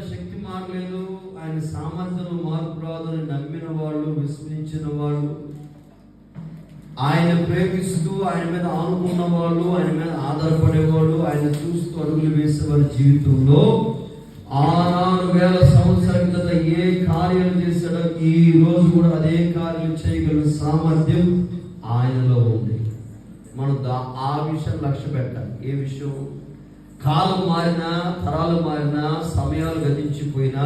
శక్తి మారలేదు. ఆయన సామర్థ్యం మార్పు రాదని నమ్మిన వాళ్ళు విశ్వసించిన వాళ్ళు. ఆయన ప్రేమిస్తూ ఆయన మీద ఆనుకున్న వాళ్ళు ఆయన మీద ఆధారపడేవాళ్ళు ఆయన చూస్తూ అడుగులు వేసే వారి జీవితంలో ఆరు వేల సంవత్సరాల క్రితం ఏ కార్యం చేశాడో ఈ రోజు కూడా అదే కార్యం చేయగల సామర్థ్యం ఆయనలో ఉంది. మనం ఆ విషయం లక్ష్య పెట్టాలి. ఏ విషయం? కాలం మారినా తరాలు మారినా సమయాలు గతించిపోయినా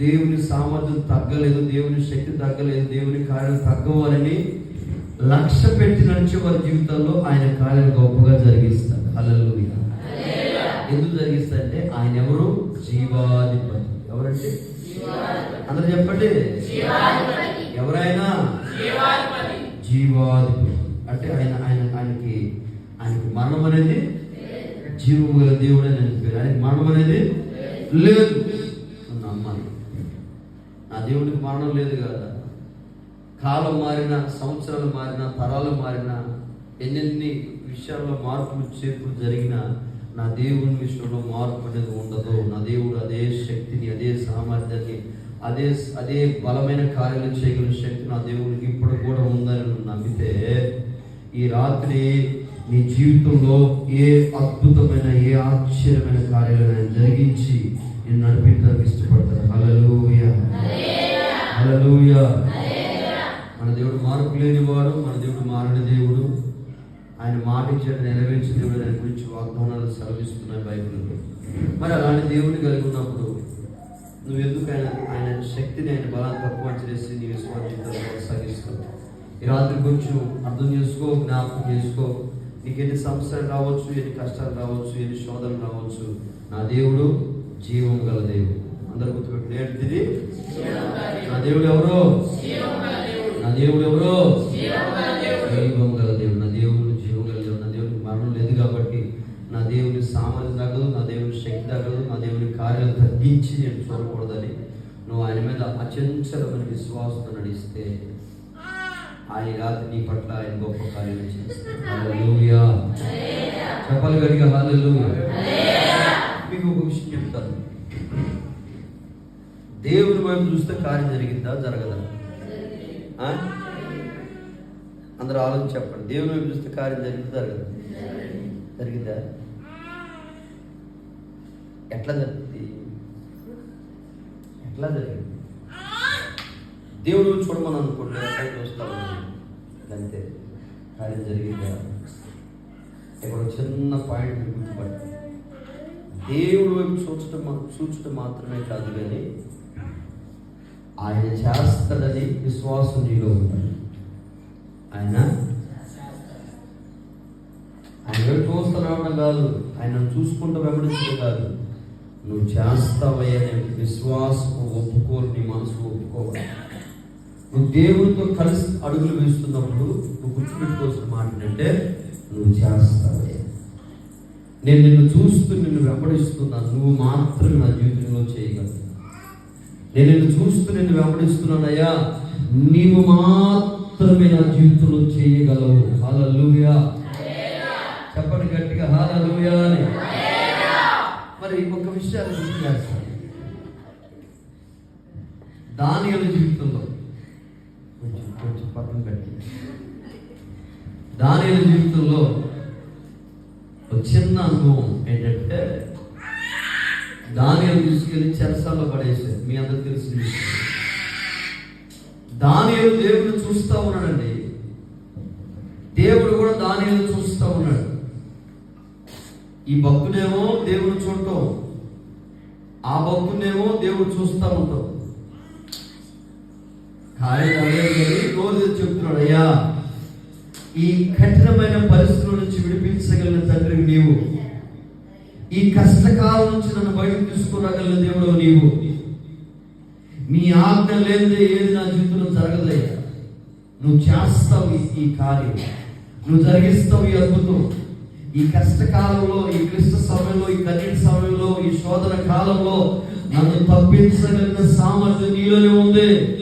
దేవుని సామర్థ్యం తగ్గలేదు దేవుని శక్తి తగ్గలేదు దేవుని కార్యం తగ్గవాలని లక్ష్య పెట్టి నడిచే వారి జీవితంలో ఆయన కార్యం గొప్పగా జరిగిస్తారు హల్లెలూయా. ఎందుకు జరిగిస్తారంటే ఆయన ఎవరు జీవాధిపతి. ఎవరంటే? అందరు చెప్పండి. ఎవరైనా? జీవాధిపతి. అంటే ఆయన ఆయన ఆయనకి ఆయనకి మరణం అనేది జీవము గల దేవుడే అని ఆయన పేరు. మరణం అనేది లేదు. నమ్మాలి నా దేవుడికి మరణం లేదు కదా. కాలం మారిన సంవత్సరాలు మారిన తరాలు మారిన ఎన్నెన్ని విషయాల్లో మార్పులు చేర్పులు జరిగినా నా దేవుని విషయంలో మార్పు అనేది ఉండదు. నా దేవుడు అదే శక్తిని అదే సామర్థ్యాన్ని అదే అదే బలమైన కార్యాలు చేయగల శక్తి నా దేవుడికి ఇప్పుడు కూడా ఉందని నమ్మితే ఈ రాత్రి నీ జీవితంలో ఏ అద్భుతమైన ఏ ఆశ్చర్యమైన కార్యాలను ఆయన జరిగించి నేను నడిపించడానికి ఇష్టపడతాను హల్లెలూయా. హల్లెలూయా. మన దేవుడు మార్పు లేనివాడు మన దేవుడు మారని దేవుడు. ఆయన మాట ఇచ్చాడు నెరవేర్చిన దేవుడు దాని గురించి వాగ్దానాలు సెలవిస్తున్నాయి బైబిల్లో మరి అలాంటి దేవుడిని కలిగి ఉన్నప్పుడు నువ్వు ఎందుకు ఆయన ఆయన శక్తిని ఆయన బలాన్ని తక్కువ చేసి నీ విశ్వాసం కొనసాగిస్తావు? ఈ రాత్రి కొంచెం అర్థం చేసుకో జ్ఞాపకం చేసుకో. నీకు ఎన్ని సంవత్సరాలు రావచ్చు ఎన్ని కష్టాలు రావచ్చు ఎన్ని శోధనలు రావచ్చు నా దేవుడు జీవం గల దేవుడు. అందరు గుర్తుపెట్టి నేర్తిది నా దేవుడు ఎవరు? నా దేవుడు ఎవరు? జీవం గల దేవుడు. నా దేవుడు జీవం గల దేవుడు. నా దేవుడికి మరణం లేదు కాబట్టి నా దేవుని సామర్థ్యం తగ్గదు నా దేవుని శక్తి తగ్గదు నా దేవుని కార్యం తగ్గించి నేను చూడకూడదని నువ్వు ఆయన మీద అచంచలమైన విశ్వాసంతో నడిస్తే ఆయన రాత్రి నీ పట్ల ఆయన గొప్ప కార్యాలు చెప్పాలి గడిగా హాలు మీకు ఒక విషయం చెప్తాను. దేవుని వైపు చూస్తే కార్యం జరిగిందా? జరగదా? అందరు అందరూ ఆలోచన చెప్పండి. దేవుని వైపు చూస్తే కార్యం జరిగిందా? జరగదా? జరిగిందా? ఎట్లా జరిగింది? ఎట్లా జరిగింది? దేవుడు చూడమని అనుకుంటే ఎట్లా చూస్తాము అంతే కార్యం జరిగిందా. ఇక్కడ చిన్న పాయింట్ మీరు దేవుడు వైపు చూచడం చూచడం మాత్రమే కాదు కానీ ఆయన చేస్తాడని విశ్వాసం నీలో ఆయన ఆయన వైపు చూస్తూ రావడం కాదు. ఆయన చూసుకుంటూ వెంబడించడం కాదు. నువ్వు చేస్తావయ్యనే విశ్వాసం ఒప్పుకోరు నీ మనసు ఒప్పుకోవాలి నువ్వు దేవుడితో కలిసి అడుగులు వేస్తున్నప్పుడు నువ్వు గుర్తుపెట్టుకోవాల్సిన మాట ఏంటంటే నువ్వు చేస్తావే. నేను నిన్ను చూస్తూ నిన్ను వెంబడిస్తున్నాను నువ్వు మాత్రమే నా జీవితంలో చేయగలవు. నేను నిన్ను చూస్తూ నిన్ను వెంబడిస్తున్నానయ్యా. నీవు మాత్రమే నా జీవితంలో చేయగలవు. హాలూయా చెప్పండి గట్టిగా హాలూయా అని. మరి ఒక విషయాన్ని గుర్తు చేస్తాను దాని జీవితంలో కొంచెం పక్కన పెట్టి దాని జీవితంలో చిన్న అనుభవం ఏంటంటే దానియలు తీసుకెళ్ళి చెరసాల్లో పడేసారు మీ అందరికి తెలిసింది విషయం. దేవుడు చూస్తా ఉన్నాడండి. దేవుడు కూడా దానియలు చూస్తా ఉన్నాడు. ఈ భక్తుడేమో దేవుడు చూడటం. ఆ భక్తుడేమో దేవుడు చూస్తా ఉంటాం ఆయన రోజు చెప్తున్నాడు అయ్యా ఈ కఠినమైన పరిస్థితుల నుంచి విడిపించగలిగిన తండ్రి నీవు. ఈ కష్టకాలం నుంచి నన్ను బయటకు తీసుకురాగలిగిన దేవుడు నీవు. నీ ఆజ్ఞ లేనిదే ఏది నా జీవితంలో జరగదయ్యా నువ్వు చేస్తావు ఈ- ఈ కార్యం. నువ్వు జరిగిస్తావు ఈ అద్భుతం. ఈ కష్టకాలంలో ఈ క్లిష్ట సమయంలో ఈ కఠిన సమయంలో ఈ శోధన కాలంలో నన్ను తప్పించగలిగిన సామర్థ్యం నీలోనే ఉంది.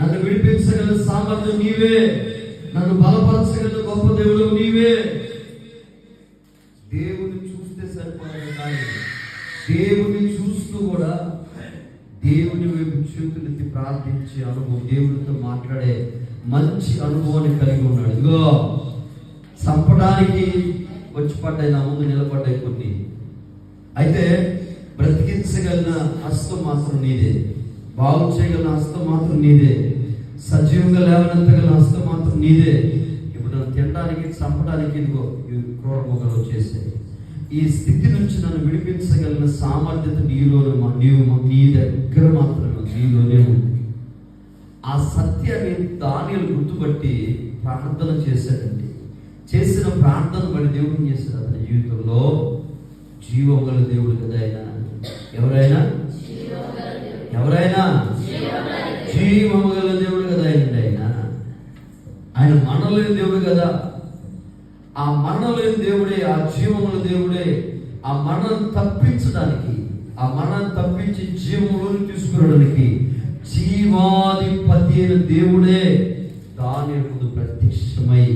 నన్ను విడిపించగల సామర్థ్యం నీవే. నన్ను బలపరచగల గొప్ప దేవుడు నీవే. దేవుని చూస్తే సరిపోతుంది కానీ దేవుని చూస్తూ కూడా దేవుని వైపు చేతులెత్తి ప్రార్థించే అనుభవం దేవుడితో మాట్లాడే మంచి అనుభవాన్ని కలిగి ఉన్నాడు. ఇదిగో చంపడానికి వచ్చి పడ్డాయి నా ముందు నిలబడ్డాయి కొన్ని. అయితే బ్రతికించగలిగిన హస్తం మాత్రం నీదే. బాగు చేయగల హస్తం మాత్రం నీదే. సజీవంగా లేవనంతగల హస్తం మాత్రం నీదే. ఇప్పుడు నన్ను తినడానికి చంపడానికి ఇదిగో ఇవి క్రూర మొగలు వచ్చేసాయి ఈ స్థితి నుంచి నన్ను విడిపించగలిగిన సామర్థ్యత నీలోనే మా- నీవు మా- నీ దగ్గర మాత్రమే నీలోనే ఉంది. ఆ సత్యాన్ని దానిలు గుర్తుపట్టి ప్రార్థన చేశాడండి. చేసిన ప్రార్థన బడి దేవుడు చేశాడు? అతని జీవితంలో జీవం గల దేవుడు కదా ఆయన. ఎవరైనా ఎవరైనా జీవము గల దేవుడు కదా ఆయన ఆయన ఆయన మనలేని దేవుడు కదా. ఆ మరణలేని దేవుడే ఆ జీవముల దేవుడే ఆ మరణం తప్పించడానికి ఆ మరణం తప్పించి జీవములను తీసుకురావడానికి జీవాధిపతి అయిన దేవుడే దాని ముందు ప్రత్యక్షమై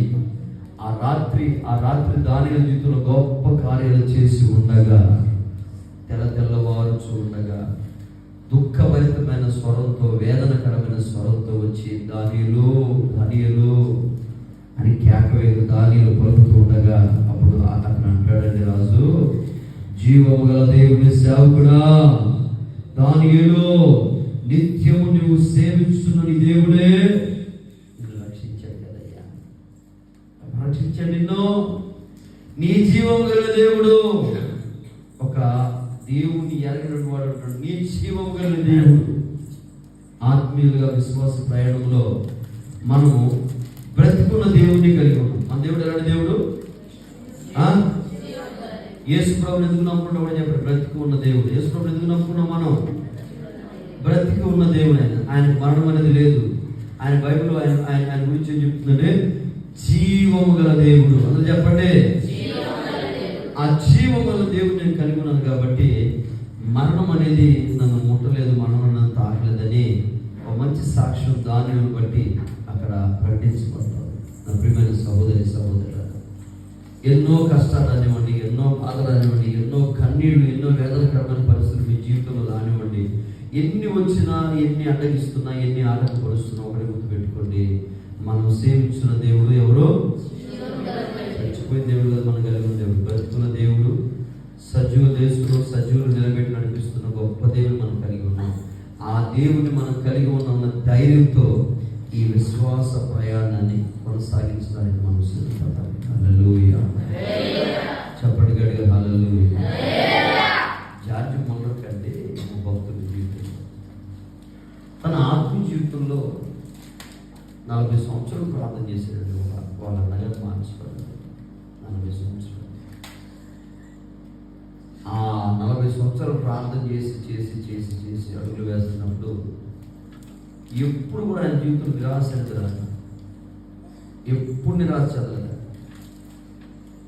ఆ రాత్రి ఆ రాత్రి దాని జీవితంలో గొప్ప కార్యాలు చేసి ఉండగా తెల్ల తెల్లవారు ఉండగా దుఃఖభరితమైన స్వరంతో వేదనకరమైన స్వరంతో వచ్చి దానిలో దానిలో అని కేకవేరు దానిలో పలుకుతూ ఉండగా అప్పుడు అతను అంటాడండి రాజు జీవము గల దేవుని సేవకుడా దానిలో నిత్యము నువ్వు సేవిస్తున్న నీ దేవుడే నిన్ను రక్షించాడు కదయ్యా. రక్షించాడు నిన్ను. నీ జీవం గల దేవుడు. ఒక దేవుని ఎరగిన వాడు ఉంటాడు నీ జీవం గల దేవుడు. ఆత్మీయులుగా విశ్వాస ప్రయాణంలో మనము బ్రతికున్న దేవుడిని కలిగి ఉన్నాం. మన దేవుడు ఎలాంటి దేవుడు? యేసు ప్రభుని ఎందుకు నమ్ముకుంటాం కూడా చెప్పారు బ్రతికి ఉన్న దేవుడు. యేసు ప్రభుని ఎందుకు నమ్ముకున్నాం మనం? బ్రతికి ఉన్న దేవుడు ఆయన. ఆయనకు మరణం అనేది లేదు. ఆయన బైబిల్ ఆయన ఆయన ఆయన గురించి ఏం చెప్తుందంటే జీవము గల దేవుడు. అందరూ చెప్పండి. ఆ జీవము గల దేవుడు నేను కలిగి ఉన్నాను కాబట్టి మరణం అనేది నన్ను ముట్టలేదు మరణం నన్ను తాకలేదని ఒక మంచి సాక్ష్యం దానిని బట్టి అక్కడ ప్రకటించబడతారు. నా ప్రియమైన సహోదరి సహోదరు ఎన్నో కష్టాలు అనివ్వండి ఎన్నో బాధలు అనివ్వండి ఎన్నో కన్నీళ్ళు ఎన్నో వేదనకరమైన పరిస్థితులు మీ జీవితంలో రానివ్వండి. ఎన్ని వచ్చినా ఎన్ని అడ్డగిస్తున్నా ఎన్ని ఆటంకపరుస్తున్నా ఒకటి గుర్తుపెట్టుకోండి. మనం సేవించిన దేవుడు ఎవరు? చచ్చిపోయిన దేవుడు మనం కలిగి ఉన్న దేవుడు బ్రతుకున్న దేవుడు. సజీవ దేశంలో సజీవులు నిలబెట్టి నడిపిస్తున్న గొప్ప దేవుని మనం కలిగి ఉన్నాం. ఆ దేవుని మనం కలిగి ఉన్న ధైర్యంతో ఈ విశ్వాస ప్రయాణాన్ని కొనసాగించడానికి మనం సిద్ధపడాలి హల్లెలూయా. చెప్పండి గడిగా హల్లెలూయా. జార్జి మొన్నర్ కంటే ఒక భక్తుడి జీవితం. తన ఆత్మ జీవితంలో నలభై సంవత్సరాలు ప్రార్థన చేసేటటువంటి వాళ్ళ వాళ్ళ అన్నగారు మార్చిపడ్డాడు నలభై సంవత్సరాలు ఆ నలభై ప్రార్థన చేసి చేసి చేసి చేసి అడుగులు వేస్తున్నప్పుడు ఎప్పుడు కూడా ఆయన జీవితం నిరాశ చెందరాడు ఎప్పుడు నిరాశ చెందలేదు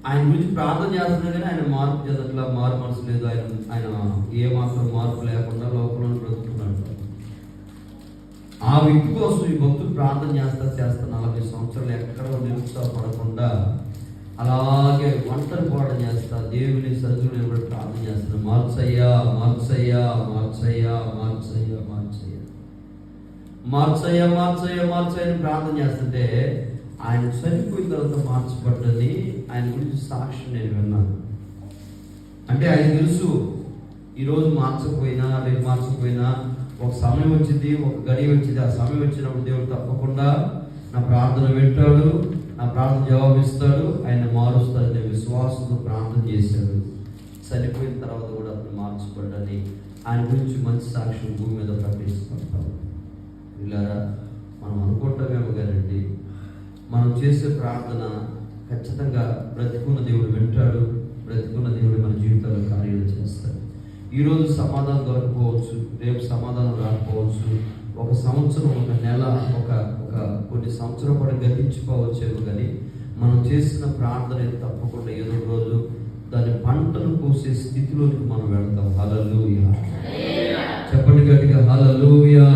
ఆయన గురించి ప్రార్థన చేస్తున్నా కానీ ఆయన మార్పు చెందట్లా మారు మనసు లేదు. ఆయన ఆయన ఏ మాత్రం మార్పు లేకుండా లోపల బ్రతుకుతున్నాడు. ఆ వ్యక్తి కోసం ఈ భక్తులు ప్రార్థన చేస్తా చేస్తా నలభై సంవత్సరాలు ఎక్కడ నిరుత్సాహపడకుండా అలాగే ఒంటరి పోట చేస్తా దేవుని సన్నిధిలో కూడా ప్రార్థన చేస్తాను మార్చయ్యా మార్చయ్యా మార్చయ్యా మార్చయ్యా మార్చయ్యా. మార్చయ్యా మార్చయ్యా మార్చయ్యని ప్రార్థన చేస్తుంటే ఆయన చనిపోయిన తర్వాత మార్చబడ్డని ఆయన గురించి సాక్షి నేను విన్నాను. అంటే ఆయన తెలుసు ఈరోజు మార్చకపోయినా రేపు మార్చకపోయినా ఒక సమయం వచ్చింది ఒక గడి వచ్చింది. ఆ సమయం వచ్చినప్పుడు దేవుడు తప్పకుండా నా ప్రార్థన వింటాడు. నా ప్రార్థన జవాబిస్తాడు ఆయన మారుస్తాడని విశ్వాసంతో ప్రార్థన చేశాడు. చనిపోయిన తర్వాత కూడా అతను మార్చబడ్డని ఆయన గురించి మంచి సాక్ష్యం భూమి మీద ప్రకటిస్తుంటాం. ఇలారా మనం అనుకుంటామేమో కదండి మనం చేసే ప్రార్థన ఖచ్చితంగా బ్రతికున్న దేవుడు వింటాడు బ్రతికున్న దేవుడు మన జీవితంలో కార్యాలు చేస్తాడు. ఈరోజు సమాధానం దొరకపోవచ్చు రేపు సమాధానం రాకపోవచ్చు ఒక సంవత్సరం ఒక నెల ఒక ఒక కొన్ని సంవత్సరం పాటు గతించిపోవచ్చేమో కానీ మనం చేసిన ప్రార్థన తప్పకుండా ఏదో రోజు దాని పంటను కోసే స్థితిలోకి మనం వెళ్తాం. హలలుయా చెప్పండి గట్టిగా హలలుయా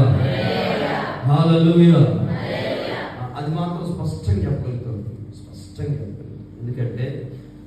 హలలుయా అది మాత్రం స్పష్టంగా చెప్పగలుగుతాం. స్పష్టంగా చెప్పగలుగుతాం. ఎందుకంటే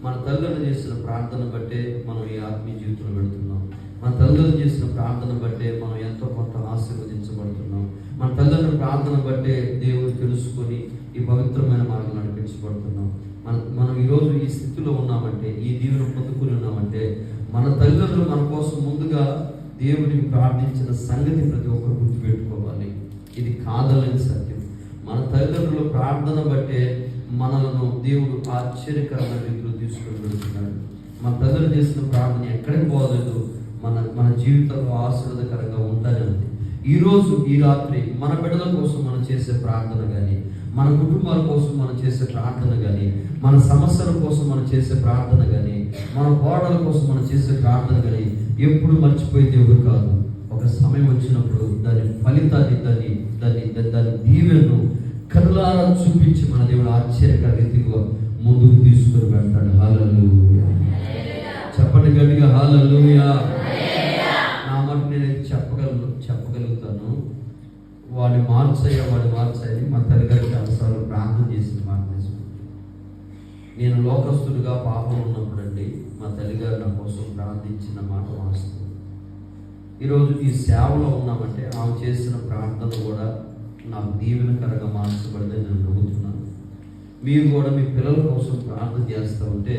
మన తల్లిదండ్రులు చేసిన ప్రార్థన బట్టే మనం ఈ ఆత్మీయ జీవితంలో పెడుతున్నాం మన తల్లిదండ్రులు చేసిన ప్రార్థన బట్టే మనం ఎంతో కొంత ఆశీర్వదించబడుతున్నాం. మన తల్లిదండ్రుల ప్రార్థన బట్టే దేవుడు తెలుసుకొని ఈ పవిత్రమైన మార్గం నడిపించబడుతున్నాం. మన మనం ఈరోజు ఈ స్థితిలో ఉన్నామంటే ఈ దీవెన పొందుకుని ఉన్నామంటే మన తల్లిదండ్రులు మన కోసం ముందుగా దేవుడిని ప్రార్థించిన సంగతి ప్రతి ఒక్కరు గుర్తుపెట్టుకోవాలి. ఇది కాదలేని సత్యం. మన తల్లిదండ్రుల ప్రార్థన బట్టే మనలను దేవుడు ఆశ్చర్యకరమైన రీతిలో తీసుకొని వెళ్తున్నాడు. మన తల్లిదండ్రులు చేసిన ప్రార్థన ఎక్కడికి పోలేదు. మన మన జీవితంలో ఆశీర్వదకరంగా ఉంటూనే ఉంది. ఈ ఈ రాత్రి మన బిడ్డల కోసం మనం చేసే ప్రార్థన కానీ మన కుటుంబాల కోసం మనం చేసే ప్రార్థన కానీ మన సమస్యల కోసం మనం చేసే ప్రార్థన కానీ మన పోరాటాల కోసం మనం చేసే ప్రార్థన కానీ ఎప్పుడు మర్చిపోయే దేవుడు కాదు. ఒక సమయం వచ్చినప్పుడు దాని ఫలితాన్ని దాన్ని దాన్ని దాని దీవెను కరులారా చూపించి మన దేవుడు ఆశ్చర్యకర రీతిగా ముందుకు తీసుకుని వెళ్తాడు. హాలలు చెప్పండి గట్టిగా హాలలుయా నా మాట నేనైతే చెప్పగలను చెప్పగలుగుతాను వాడిని మార్చయ్యా వాడిని మార్చని మా తల్లిగారికి అవసరాలు ప్రార్థన చేసిన మాట నేను లోకస్తుడిగా పాపం ఉన్నప్పుడండి మా తల్లిగారు నా కోసం ప్రార్థించిన మాట వాస్తవం. ఈరోజు ఈ సేవలో ఉన్నామంటే ఆమె చేసిన ప్రార్థన కూడా నాకు దీవెనకరంగా మార్చబడిందని నేను నమ్ముతున్నాను. మీరు కూడా మీ పిల్లల కోసం ప్రార్థన చేస్తూ ఉంటే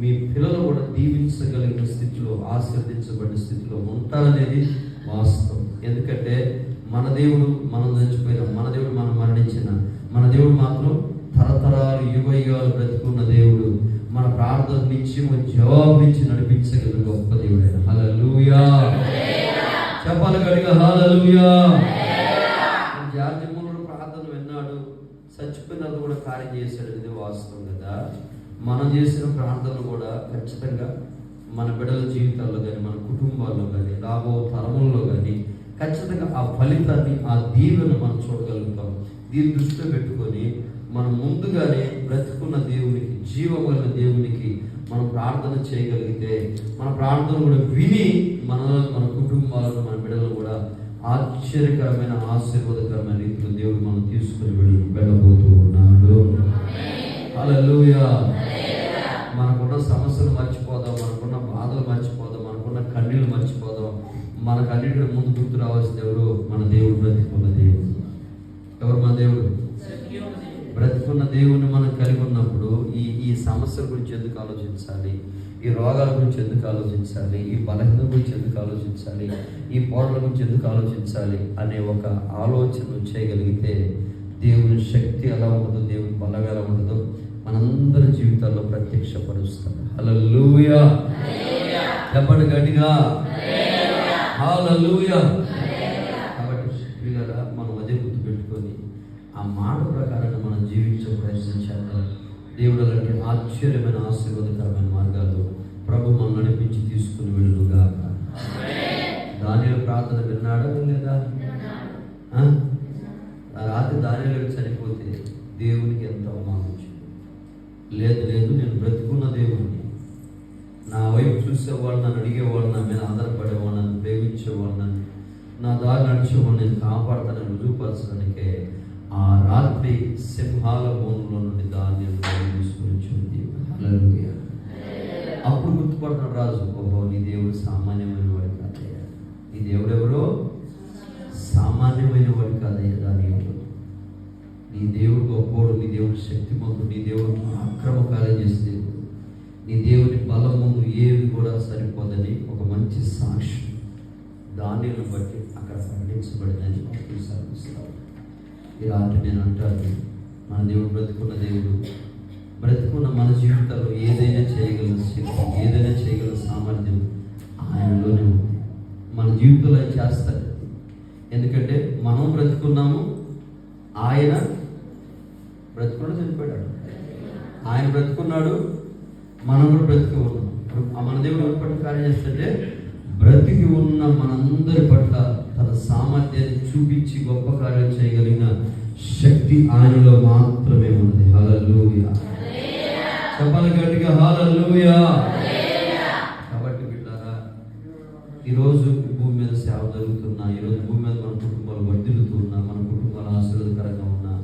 మీ పిల్లలు కూడా దీవించగలిగిన స్థితిలో ఆశీర్వదించబడిన స్థితిలో ఉంటారనేది వాస్తవం. ఎందుకంటే మన దేవుడు మనం చచ్చిపోయిన మన దేవుడు మనం మరణించిన మన దేవుడు మాత్రం తరతరాలు యుగయుగాలు బ్రతికున్న దేవుడు. మన ప్రార్థన నిత్యము జవాబిచ్చి నడిపించగల గొప్ప దేవుడు హలలుయా చెప్పాలి గడిగా హలలుయా జార్జి మూలడు ప్రార్థన విన్నాడు చచ్చిపోయినది కూడా కార్యం చేశాడు ఇది వాస్తవం కదా. మనం చేసిన ప్రార్థనలు కూడా ఖచ్చితంగా మన బిడ్డల జీవితాల్లో కానీ మన కుటుంబాల్లో కానీ రాబో తరముల్లో కానీ ఖచ్చితంగా ఆ ఫలితాన్ని ఆ దీవెను మనం చూడగలుగుతాం. దీన్ని దృష్టిలో పెట్టుకొని మనం ముందుగానే బ్రతుకున్న దేవునికి జీవమైన దేవునికి మనం ప్రార్థన చేయగలిగితే మన ప్రార్థన కూడా విని మన మన కుటుంబాలను మన బిడ్డలను కూడా ఆశ్చర్యకరమైన ఆశీర్వాదకరమైన రీతిలో దేవుడు మనం తీసుకుని వెళ్ళి వెళ్ళబోతూ ఉన్నాడు. హల్లెలూయా. మనకున్న సమస్యలు మర్చిపోదాం మనకున్న బాధలు మర్చిపోదాం మనకున్న కన్నీళ్ళు మర్చిపోదాం. మనకు అన్నింటి ముందు గుర్తు రావాల్సిన దేవుడు మన దేవుడు బ్రతికున్న దేవుడు. ఎవరు మన దేవుడు? బ్రతికున్న దేవుని మనం కలిగి ఉన్నప్పుడు ఈ ఈ సమస్యల గురించి ఎందుకు ఆలోచించాలి? ఈ రోగాల గురించి ఎందుకు ఆలోచించాలి? ఈ బలహీన గురించి ఎందుకు ఆలోచించాలి? ఈ పోరాల గురించి ఎందుకు ఆలోచించాలి? అనే ఒక ఆలోచన చేయగలిగితే దేవుని శక్తి ఎలా ఉంటుందో దేవుని బలం ఎలా ఉంటుందో మనందరి జీవితాల్లో ప్రత్యక్షపరుస్తాడు. హల్లెలూయా! చెప్పండి గట్టిగా. కాబట్టి ప్రియులారా మనం అదే గుర్తుపెట్టుకొని ఆ మాట ప్రకారంగా మనం జీవించే ప్రయత్నం చేద్దాం. దేవుడు అలాంటి ఆశ్చర్యమైన ఆశీర్వాదకరమైన మార్గాలు ప్రభు మనం నడిపించి తీసుకుని వెళ్ళుగా దాని ప్రార్థన విన్నాడా లేదా రాత్రి దానిలో చనిపోతే దేవునికి ఎంత అవమానం లేదు లేదు నేను బ్రతుకున్న దేవుడు. నా వైపు చూసేవాళ్ళు నన్ను అడిగేవాళ్ళు నా మీద ఆధారపడేవాళ్ళు నన్ను ప్రేమించేవాళ్ళు నన్ను నా దారి నడిచేవాళ్ళు నేను కాపాడతానని రుజువుపరచడానికే ఆ రాత్రి సింహాల భూములో నుండి దాన్ని హల్లెలూయా. అప్పుడు గుర్తుపడుతున్నాడు రాజు ఓహో నీ దేవుడు సామాన్యమైన వాడు కాదయ్యా. నీ దేవుడు ఎవరో సామాన్యమైన వాడు కాదయ్యా దాని నీ దేవుడు గొప్పోడు నీ దేవుడు శక్తిమంతుడు నీ దేవుడు అక్రమ కార్యం చేసే దేవుడు నీ దేవుని బలం ముందు ఏది కూడా సరిపోదని ఒక మంచి సాక్షి దానిని బట్టి అక్కడ ప్రకటించబడిందని భక్తులు ఈ రాత్రి నేను అంటాను మన దేవుడు బ్రతుకున్న దేవుడు బ్రతుకున్న మన జీవితంలో ఏదైనా చేయగల శక్తి ఏదైనా చేయగల సామర్థ్యం ఆయనలోనే ఉంది. మన జీవితంలో ఆయన చేస్తాడు. ఎందుకంటే మనం బ్రతుకున్నాము ఆయన బ్రతుకున్నాడు చనిపోయాడు. ఆయన బ్రతుకున్నాడు మనం కూడా బ్రతికి ఉన్నాం మన దేవుడు ఎవరి కార్యం చేస్తుంటే బ్రతికి ఉన్న మనందరి పట్ల తన సామర్థ్యాన్ని చూపించి గొప్ప కార్యం చేయగలిగిన శక్తి ఆయనలో మాత్రమే ఉన్నది. హలలుయా చెప్పాలి గట్టిగా హలలుయా కాబట్టి బిడ్డారా ఈరోజు భూమి మీద సేవ జరుగుతున్నా ఈరోజు భూమి మీద మన కుటుంబాలు వర్ధిల్లుతున్నా మన కుటుంబాలు ఆశీర్వదకరంగా ఉన్నా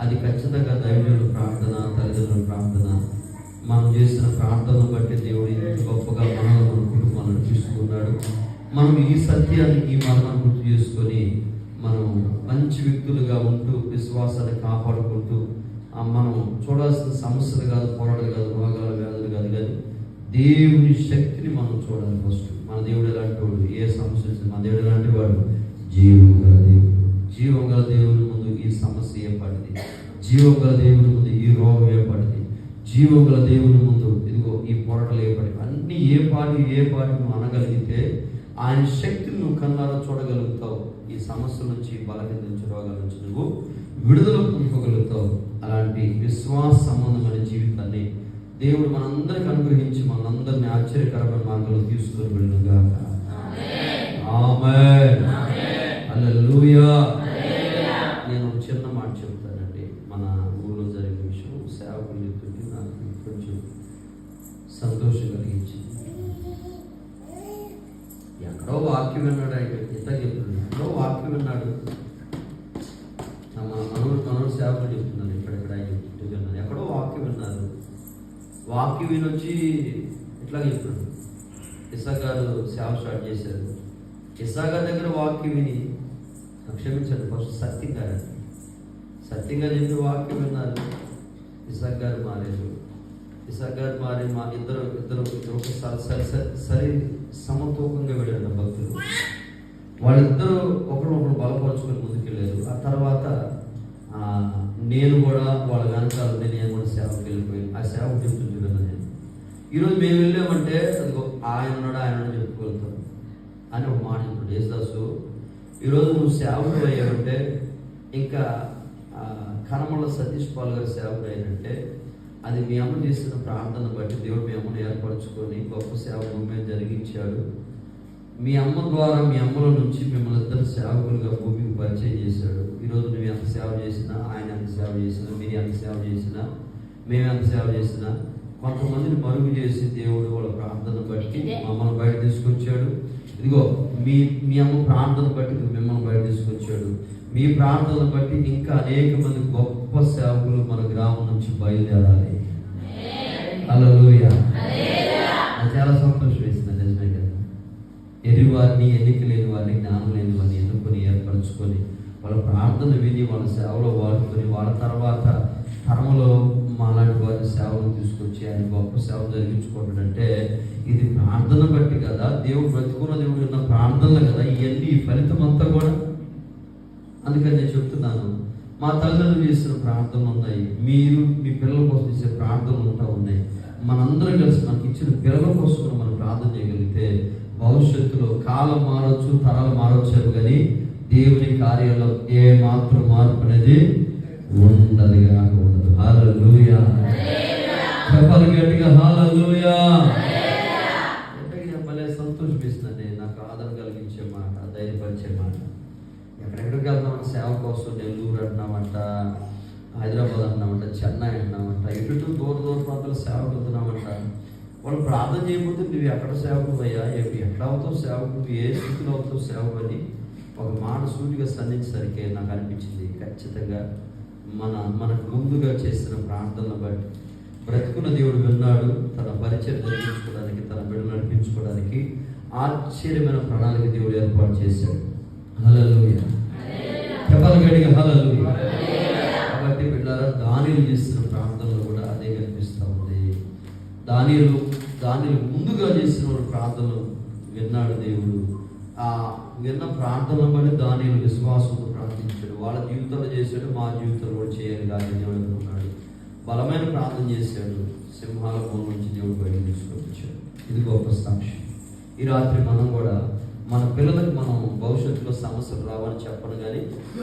అది ఖచ్చితంగా దైవజనుల ప్రార్థన తల్లిదండ్రుల ప్రార్థన మనం చేసిన ప్రార్థనను బట్టి దేవుడు ఇంత గొప్పగా మనల్ని మన కుటుంబాలను నడిపిస్తున్నాడు మనం ఈ సత్యాన్ని ఈ గుర్తు చేసుకొని మనం మంచి వ్యక్తులుగా ఉంటూ విశ్వాసాన్ని కాపాడుకుంటూ మనం చూడాల్సిన సమస్యలు కాదు పోరాటాలు కాదు రోగాలు వ్యాధులు కాదు కానీ దేవుని శక్తిని మనం చూడాలి ఫస్ట్ మన దేవుడు ఎలాంటి వాడు? ఏ సమస్య వచ్చింది మన దేవుడు ఎలాంటి వాడు? జీవం గల దేవుడు. జీవం గల దేవుని ముందు ఈ సమస్య ఏర్పడింది. జీవం గల దేవుని ముందు ఈ రోగం ఏర్పడింది. జీవం గల దేవుని ముందు ఇదిగో ఈ పోరాటాలు ఏర్పడి అన్ని ఏ పాటి ఏ పాటి నువ్వు అనగలిగితే ఆయన శక్తిని నువ్వు కన్నారా చూడగలుగుతావు. ఈ సమస్యల నుంచి బలహీన నుంచి రోగాల నుంచి నువ్వు విడుదల పొందుకోగలుగుతావు. అలాంటి విశ్వాస సంబంధమైన జీవితాన్ని దేవుడు మనందరికి అనుగ్రహించి మనందరిని ఆశ్చర్యకరమైన మార్గంలో తీసుకుని వెళ్ళుగాక ఆమేన్. హల్లెలూయా నేను ఒక చిన్న మాట చెప్తానండి మన ఊళ్ళో జరిగిన విషయం సేవకులు చెప్తుంటే నాకు కొంచెం సంతోషం కలిగించింది ఎక్కడో వాక్యం విన్నాడు ఆయన ఇంత చెప్తున్నాడు ఎక్కడో వాక్యం విన్నాడు నా మన మనోడు మనోడు సేవకులు చెప్తున్నారు ఇక్కడెక్కడ ఆయన చెప్తుంటే విన్నాను ఎక్కడో వాక్యం విన్నారు వాక్యం వినొచ్చి ఇట్లా చెప్తున్నాడు ఇసా గారు సేవ స్టార్ట్ చేశారు. ఇసా దగ్గర వాక్యం విని క్షమించండి ఫస్ట్ సత్యం గారు సత్యం గారు చెప్పి వాక్యం విన్నారు? ఇసాక్ గారు మారారు ఇసాక్ గారు మారి మా ఇద్దరు ఇద్దరు ఒకసారి సరి సరి సమతూకంగా వెళ్ళారు భక్తులు. వాళ్ళిద్దరూ ఒకరినొకరు బలపరుచుకొని ముందుకెళ్ళారు. ఆ తర్వాత నేను కూడా వాళ్ళ వెనకాల ఉండి నేను కూడా సేవకు వెళ్ళిపోయాను. ఆ సేవ చెప్తుంది కదా నేను. ఈరోజు మేము వెళ్ళామంటే అదిగో ఆయన ఉన్నాడు ఆయన చెప్పుకోగలుగుతాం. అని ఒక మాట చెప్తాడు యేసుదాసు. ఈరోజు నువ్వు సేవకుడు అయ్యావంటే ఇంకా కనమల సతీష్ పాల్ గారి సేవకుడు అయ్యానంటే అది మీ అమ్మ చేసిన ప్రార్థన బట్టి దేవుడు మీ అమ్మను ఏర్పరచుకొని గొప్ప సేవ భూమి జరిగించాడు. మీ అమ్మ ద్వారా మీ అమ్మలో నుంచి మిమ్మల్ని ఇద్దరు సేవకులుగా భూమికి పరిచయం చేశాడు. ఈరోజు నువ్వు ఎంత సేవ చేసినా ఆయన ఎంత సేవ చేసినా మీరు ఎంత సేవ చేసినా మేము ఎంత సేవ చేసినా కొంతమందిని మరుగు చేసి దేవుడు వాళ్ళ ప్రార్థన బట్టి మమ్మల్ని బయట తీసుకొచ్చాడు. ఇదిగో మీ మీ అమ్మ ప్రార్థన బట్టి మిమ్మల్ని బయట తీసుకొచ్చాడు. మీ ప్రార్థన బట్టి ఇంకా అనేక మంది గొప్ప సేవకులు మన గ్రామం నుంచి బయలుదేరాలి. అలా అది చాలా సంతోషం వేసింది నిజమే కదా? ఎరి వారిని ఎన్నిక లేని వారిని జ్ఞానం లేని వారిని ఎన్నుకొని ఏర్పరచుకొని వాళ్ళ ప్రార్థన విని వాళ్ళ సేవలో వాడుకొని వాళ్ళ తర్వాత తరములో మాలాంటి వారి సేవలు తీసుకొచ్చి ఆయన గొప్ప సేవ జరిగించుకుంటాడంటే ఇది ప్రార్థన బట్టి కదా దేవుడు బ్రతుకున్న దేవుడు ఉన్న ప్రార్థనలు కదా ఇవన్నీ ఈ ఫలితం అంతా కూడా. అందుకని నేను చెప్తున్నాను మా తల్లిదండ్రులు చేసిన ప్రార్థనలు ఉన్నాయి మీరు మీ పిల్లల కోసం చేసే ప్రార్థనలు ఉంటా ఉన్నాయి. మనందరం కలిసి మనకి ఇచ్చిన పిల్లల కోసం కూడా మనం ప్రార్థన చేయగలిగితే భవిష్యత్తులో కాలం మారవచ్చు తరాలు మారొచ్చు కానీ దేవుని కార్యాల్లో ఏ మాత్రం మార్పు అనేది ఉండదు కాక హాలూయా చెప్పాలి గట్టిగా హాలూయా ఎంతకి చెప్పలే సంతోషం ఇస్తుందండి నాకు ఆదరణ కలిగించే మాట ధైర్యపరిచే మాట. ఎక్కడెక్కడికి వెళ్తాం సేవ కోసం నెల్లూరు అంటున్నామంట హైదరాబాద్ అంటున్నామంట చెన్నై అంటున్నామంట ఇటు దూర దూర ప్రాంతాల సేవకు వెళ్తున్నామంట. వాళ్ళు ప్రార్థన చేయకపోతే నువ్వు ఎక్కడ సేవకు అయ్యా? ఎప్పుడు ఎట్లా అవుతావు సేవకు ఏ స్థితిలో అవుతావు సేవకు అని ఒక మాట సూటిగా సంధించేసరికి నాకు అనిపించింది. ఖచ్చితంగా మన మనకు ముందుగా చేసిన ప్రార్థనలు బట్టి బ్రతుకున్న దేవుడు విన్నాడు తన పరిచయం జరిగించుకోవడానికి తన బిడ్డలు నడిపించుకోవడానికి ఆశ్చర్యమైన ప్రణాళిక దేవుడు ఏర్పాటు చేశాడు. చెప్పాలి గడిగా హల్లెలూయా. కాబట్టి బిడ్డారా దానిలు చేసిన ప్రార్థనలు కూడా అదే కనిపిస్తూ ఉంది. దానిలు దానిలు ముందుగా చేసిన ప్రార్థనలు విన్నాడు దేవుడు. ఆ విన్న ప్రార్థనలు బట్టి దానిలు వాళ్ళ జీవితంలో చేశాడు మా జీవితంలో కూడా చేయాలి కానీ దేవుడు అనుకున్నాడు. బలమైన ప్రార్థన చేశాడు. సింహాల భూమి నుంచి దేవుడు బయట తీసుకొచ్చాడు. ఇది గొప్ప సాక్షి ఈ రాత్రి మనం కూడా మన పిల్లలకు మనం భవిష్యత్తులో సమస్యలు రావని చెప్పను కానీ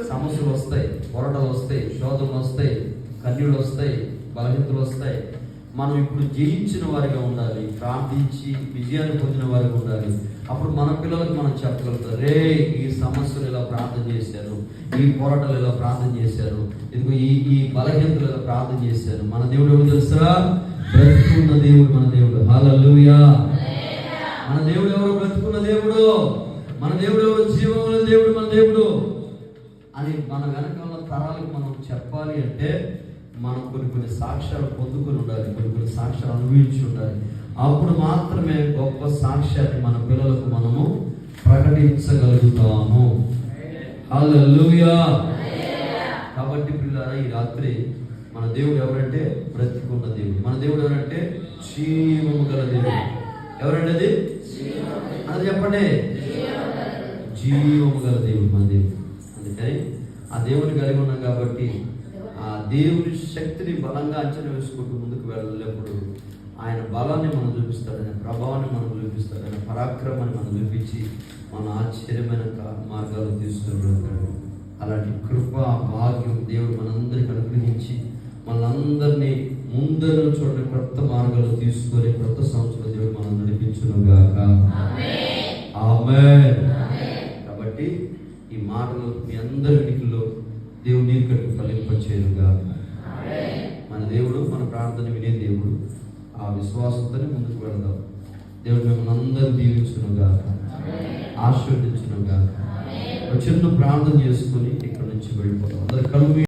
సమస్యలు వస్తాయి పోరాటాలు వస్తాయి శోధనలు వస్తాయి కన్యులు వస్తాయి బలహీనతలు వస్తాయి. మనం ఇప్పుడు జయించిన వారిగా ఉండాలి ప్రార్థించి విజయాన్ని పొందిన వారిగా ఉండాలి. అప్పుడు మన పిల్లలకు మనం చెప్పగలుగుతాం రే ఈ సమస్యలు ఇలా ప్రార్థన చేశారు ఈ పోరాటాలు ఇలా ప్రార్థన చేశారు ఇదిగో ఈ ఈ బలహీనతలు ఇలా ప్రార్థన చేశారు మన దేవుడు ఎవరు తెలుసా? బ్రతుకున్న దేవుడు మన దేవుడు హల్లెలూయా. మన దేవుడు ఎవరు? బ్రతుకున్న దేవుడు. మన దేవుడు ఎవరు? జీవముల దేవుడు మన దేవుడు. అని మన వెనకాల తరాలకు మనం చెప్పాలి అంటే మనం కొన్ని కొన్ని సాక్ష్యాలు పొందుకొని ఉండాలి కొన్ని కొన్ని సాక్ష్యాలు అనుభవించి ఉండాలి. అప్పుడు మాత్రమే గొప్ప సాక్ష్యాన్ని మన పిల్లలకు మనము ప్రకటించగలుగుతాము. హల్లెలూయా. కాబట్టి పిల్లల ఈ రాత్రి మన దేవుడు ఎవరంటే? బ్రతికున్న దేవుడు. మన దేవుడు ఎవరంటే? జీవము గల దేవుడు. ఎవరంటే అది? చెప్పండి. జీవము గల దేవుడు మన దేవుడు. అందుకని ఆ దేవుని కలిగి ఉన్నాం కాబట్టి ఆ దేవుని శక్తిని బలంగా అంచనా వేసుకుంటూ ముందుకు వెళ్ళలేప్పుడు బలాన్ని మనం చూపిస్తాడు ఆయన ప్రభావాన్ని మనం చూపిస్తాడు ఆయన పరాక్రమాన్ని మనం చూపించి మన ఆశ్చర్యమైన మార్గాలు తీసుకుని వెళ్తాడు అలాంటి కృప భాగ్యం దేవుడు మనందరికి అనుగ్రహించి మనందరినీ ముందర చూడండి కొత్త మార్గాలు తీసుకొని కొత్త సంవత్సరం దేవుడు మనం నడిపించును గాక. ఆమేన్. కాబట్టి ఈ మాటలు మీ అందరి వినికిలో దేవుడు నీరు కట్టి మన దేవుడు మన ప్రార్థన వినే దేవుడు. ఆ విశ్వాసంతోనే ముందుకు వెళదాం. దేవుడు మిమ్మల్ని అందరూ దీవించును గాక ఒక చిన్న ప్రార్థన చేసుకొని ఇక్కడ నుంచి వెళ్ళిపోతాం అందరు కలుగు